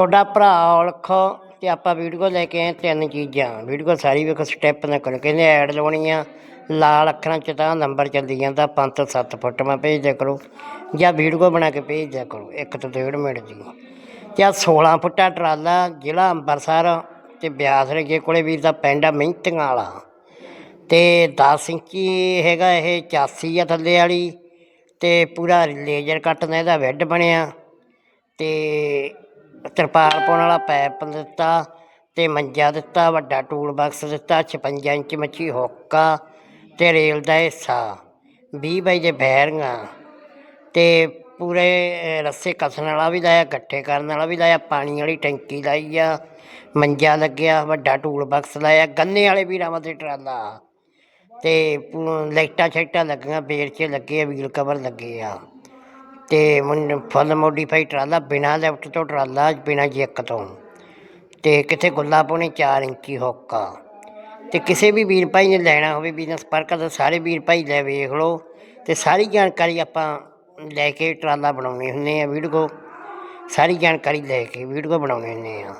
ਤੁਹਾਡਾ ਭਰਾ ਔਲਖ ਤੇ ਆਪਾਂ ਵੀਡੀਓ ਲੈ ਕੇ ਆਏ ਤਿੰਨ ਚੀਜ਼ਾਂ। ਵੀਡੀਓ ਸਾਰੀ ਵੇਖੋ ਸਟੈਪ ਨਾ ਕਰੋ ਕਹਿੰਦੇ ਐਡ ਲਾਉਣੀ ਆ ਲਾਲ ਅੱਖਰਾਂ 'ਚ ਤਾਂ ਨੰਬਰ ਚੱਲੀ ਜਾਂਦਾ 5 ਤੋਂ 7 ਫੁੱਟ ਮੈਂ ਭੇਜ ਦਿਆ ਕਰੋ। ਜਾਂ ਵੀਡੀਓ ਬਣਾ ਕੇ ਭੇਜ ਦਿਆ ਕਰੋ, ਇੱਕ ਤੋਂ ਡੇਢ ਮਿੰਟ ਦੀ। ਤੇ ਆਹ 16 ਫੁੱਟਾ ਟਰਾਲਾ ਜ਼ਿਲ੍ਹਾ ਅੰਮ੍ਰਿਤਸਰ ਤੇ ਬਿਆਸ ਰਗੇ ਕੋਲੇ ਵੀਰ ਦਾ ਪਿੰਡ ਆ ਮਿਹਨਤੀਆਂ ਵਾਲਾ। ਤੇ 10 ਇੰਚੀ ਹੈਗਾ ਇਹ 84 ਆ ਥੱਲੇ ਵਾਲੀ ਤੇ ਪੂਰਾ ਲੇਜ਼ਰ ਕੱਟ ਦਾ ਇਹਦਾ ਵੈੱਡ ਬਣਿਆ। ਤੇ ਤਰਪਾਲ ਪਾਉਣ ਵਾਲਾ ਪੈਪ ਦਿੱਤਾ ਤੇ ਮੰਜਾ ਦਿੱਤਾ, ਵੱਡਾ ਟੂਲ ਬਾਕਸ ਦਿੱਤਾ 56 ਇੰਚ ਮੱਛੀ ਹੋਕਾ ਤੇ ਰੇਲ ਦਾ ਹਿੱਸਾ। 20 ਬਾਈ ਦੇ ਬੈਰੀਆਂ ਤੇ ਪੂਰੇ ਰੱਸੇ ਕੱਸਣ ਵਾਲਾ ਵੀ ਲਾਇਆ ਇਕੱਠੇ ਕਰਨ ਵਾਲਾ ਵੀ ਲਾਇਆ, ਪਾਣੀ ਵਾਲੀ ਟੈਂਕੀ ਲਾਈ ਆ, ਮੰਜਾ ਲੱਗਿਆ, ਵੱਡਾ ਟੂਲ ਬਾਕਸ ਲਾਇਆ, ਗੰਨੇ ਵਾਲੇ ਵੀਰਾਂ ਤੇ ਟਰਾਲਾ ਤੇ ਪੂ- ਲਾਈਟਾਂ ਛਾਈਟਾਂ ਲੱਗੀਆਂ ਬੇਰਚੇ ਲੱਗੇ ਆ, ਵੀਲ ਕਵਰ ਲੱਗੇ ਆ। ਤੇ ਮੁੰਡ ਫੁੱਲ ਮੋਡੀਫਾਈ ਟਰਾਲਾ ਬਿਨਾ ਲੈਫਟ ਤੋਂ ਟਰਾਲਾ ਬਿਨਾ ਜੈਕ ਤੋਂ। ਤੇ ਕਿੱਥੇ ਗੁੱਲਾ ਪਾਉਣੇ 4 ਇੰਚੀ ਹੋਕਾ। ਤੇ ਕਿਸੇ ਵੀ ਵੀਰ ਭਾਈ ਨੇ ਲੈਣਾ ਹੋਵੇ ਬਿਜ਼ਨਸ ਪਾਰਕ ਦਾ, ਸਾਰੇ ਵੀਰ ਭਾਈ ਲੈ ਵੇਖ ਲਓ। ਤੇ ਸਾਰੀ ਜਾਣਕਾਰੀ ਆਪਾਂ ਲੈ ਕੇ ਟਰਾਲਾ ਬਣਾਉਣੇ ਹੁੰਦੇ ਆ ਵੀਡੀਓ। ਸਾਰੀ ਜਾਣਕਾਰੀ ਲੈ ਕੇ ਵੀਡੀਓ ਬਣਾਉਣੇ ਹੁੰਦੇ ਆ।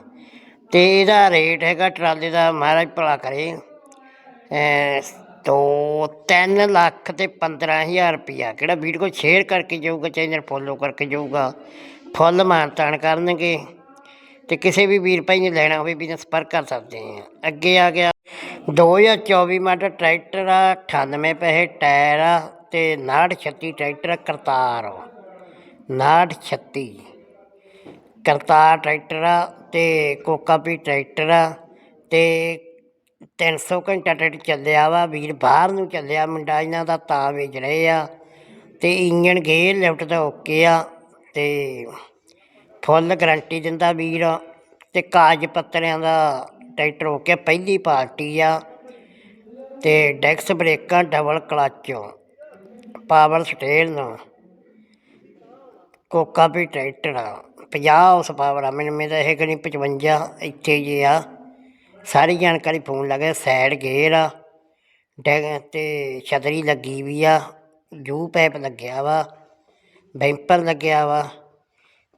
ਤੇ ਇਹਦਾ ਰੇਟ ਹੈਗਾ ਟਰਾਲੇ ਦਾ ਮਹਾਰਾਜ ਭਲਾ ਕਰੇ। ਅਮ ਦੋ ਤਿੰਨ ਲੱਖ ਤੇ 15000 ਰੁਪਇਆ। ਕਿਹੜਾ ਵੀਡੀਓ ਸ਼ੇਅਰ ਕਰਕੇ ਜਾਊਗਾ ਚੈਨਲ ਫੋਲੋ ਕਰਕੇ ਜਾਊਗਾ। ਫੁੱਲ ਮਾਨਤਾਨ ਕਰਨਗੇ। ਤੇ ਕਿਸੇ ਵੀ ਵੀਰ ਭਾਈ ਨੇ ਲੈਣਾ ਹੋਵੇ ਵੀ ਸੰਪਰਕ ਕਰ ਸਕਦੇ ਆ। ਅੱਗੇ ਆ ਗਿਆ। 2024 ਮਾਡਲ ਟਰੈਕਟਰ ਆ 98 ਪੈਸੇ ਟਾਇਰ ਆ ਤੇ 6936 ਟਰੈਕਟਰ ਆ, ਕਰਤਾਰ 6936 ਕਰਤਾਰ ਟਰੈਕਟਰ ਆ ਤੇ ਕੋਕਾਪੀ ਟਰੈਕਟਰ ਆ ਤੇ 300 ਘੰਟਾ ਟਰੈਕਟਰ ਚੱਲਿਆ ਵਾ, ਵੀਰ ਬਾਹਰ ਨੂੰ ਚੱਲਿਆ, ਮੁੰਡਾ ਇਹਨਾਂ ਦਾ ਤਾਂ ਵੇਚ ਰਹੇ ਆ। ਤੇ ਇੰਜਣ ਗੇਅਰ ਲਿਫਟ ਦਾ ਓਕੇ ਆ, ਤੇ ਫੁੱਲ ਗਰੰਟੀ ਦਿੰਦਾ ਵੀਰ। ਤੇ ਕਾਗਜ਼ ਪੱਤਰਿਆਂ ਦਾ ਟਰੈਕਟਰ ਓਕੇ, ਪਹਿਲੀ ਪਾਰਟੀ ਆ। ਤੇ ਡੈਕਸ ਬ੍ਰੇਕਾਂ ਡਬਲ ਕਲਚ, ਪਾਵਰ ਸਟੇਰਨ ਕੋਕਾ ਵੀ ਟਰੈਕਟਰ ਆ 50 ਉਸ ਪਾਵਰ ਆ, ਮੈਨੂੰ ਮੇਰਾ ਇਹ ਗਣੀ 55 ਇੱਥੇ ਜੇ ਆ। ਸਾਰੀ ਜਾਣਕਾਰੀ ਫੋਨ ਲੱਗਿਆ ਸਾਈਡ ਗੇਅਰ ਆ ਡੈਗ ਤੇ ਛਤਰੀ ਲੱਗੀ ਵੀ ਆ, ਜੂ ਪੈਪ ਲੱਗਿਆ ਵਾ ਬੈਂਪਰ ਲੱਗਿਆ ਵਾ,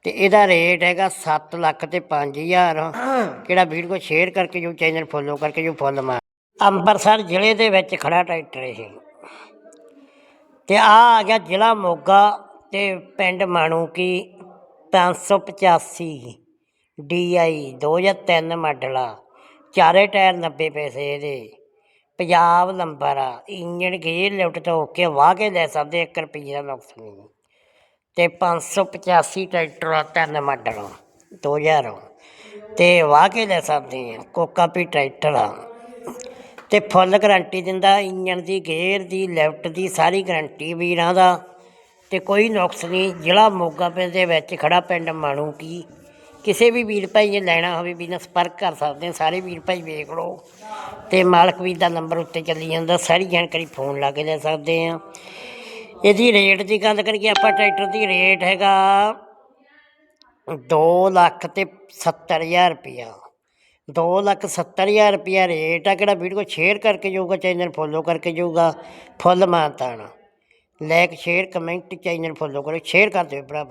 ਤੇ ਇਹਦਾ ਰੇਟ ਹੈਗਾ 7 ਲੱਖ ਤੇ 5000 ਕਿਹੜਾ ਵੀਡੀਓ ਸ਼ੇਅਰ ਕਰਕੇ ਜੋ ਚੈਨਲ ਫੋਲੋ ਕਰਕੇ ਜੋ ਫੁੱਲ ਮਾਰ। ਅੰਮ੍ਰਿਤਸਰ ਜ਼ਿਲ੍ਹੇ ਦੇ ਵਿੱਚ ਖੜਾ ਟਰੈਕਟਰ ਇਹ। ਤੇ ਆ ਆ ਗਿਆ ਜ਼ਿਲ੍ਹਾ ਮੋਗਾ ਤੇ ਪਿੰਡ ਮਾਣੂ ਕੀ 585 DI 2003 ਮਾਡਲ ਆ। ਚਾਰੇ ਟਾਇਰ 90 ਪੈਸੇ ਇਹਦੇ। ਪੰਜਾਬ ਨੰਬਰ ਆ। ਇੰਜਣ ਗੇਅਰ ਲਿਫਟ ਤੋਂ ਓਕੇ ਵਾਹ ਕੇ ਲੈ ਸਕਦੇ 1 ਰੁਪਈਏ ਦਾ ਨੁਕਸ ਨਹੀਂ। ਤੇ 585 ਟਰੈਕਟਰ ਆ, ਤਿੰਨ ਮਾਡਲ 2000 ਤੇ ਵਾਹ ਕੇ ਲੈ ਸਕਦੇ ਆ, ਕੋਕਾ ਪੀ ਟਰੈਕਟਰ ਆ। ਤੇ ਫੁੱਲ ਗਾਰੰਟੀ ਦਿੰਦਾ, ਇੰਜਣ ਦੀ, ਗੇਅਰ ਦੀ, ਲਿਫਟ ਦੀ, ਸਾਰੀ ਗਾਰੰਟੀ ਵੀਰਾਂ ਦਾ। ਤੇ ਕੋਈ ਨੁਕਸ ਨਹੀਂ ਜ਼ਿਲ੍ਹਾ ਮੋਗਾ ਪਿੰਡ ਦੇ ਵਿੱਚ ਖੜਾ ਪਿੰਡ ਮਾਣੂ ਕੀ ਕਿਸੇ ਵੀ ਵੀਰ ਭਾਈ ਨੇ ਲੈਣਾ ਹੋਵੇ ਬਿਜ਼ਨਸ ਸੰਪਰਕ ਕਰ ਸਕਦੇ ਆ ਸਾਰੇ ਵੀਰ ਭਾਈ ਵੇਖ ਲਓ। ਤੇ ਮਾਲਕ ਵੀਰ ਦਾ ਨੰਬਰ ਉੱਤੇ ਚੱਲੀ ਜਾਂਦਾ, ਸਾਰੀ ਜਾਣਕਾਰੀ ਫੋਨ ਲਾ ਕੇ ਲੈ ਸਕਦੇ ਆ ਇਹਦੀ ਰੇਟ ਦੀ ਗੱਲ ਕਰੀਏ, ਆਪਾਂ ਟਰੈਕਟਰ ਦੀ ਰੇਟ ਹੈਗਾ 2 ਲੱਖ ਤੇ 70000 ਰੁਪਇਆ। 2 ਲੱਖ 70000 ਰੁਪਇਆ ਰੇਟ ਆ, ਕਿਹੜਾ ਵੀਡੀਓ ਸ਼ੇਅਰ ਕਰਕੇ ਜਾਊਗਾ, ਚੈਨਲ ਫੋਲੋ ਕਰਕੇ ਜਾਊਗਾ, full ਮਾਨਤਾਨ। Like share comment channel follow ਕਰੋ ਸ਼ੇਅਰ ਕਰ ਦਿਓ ਭਰਾ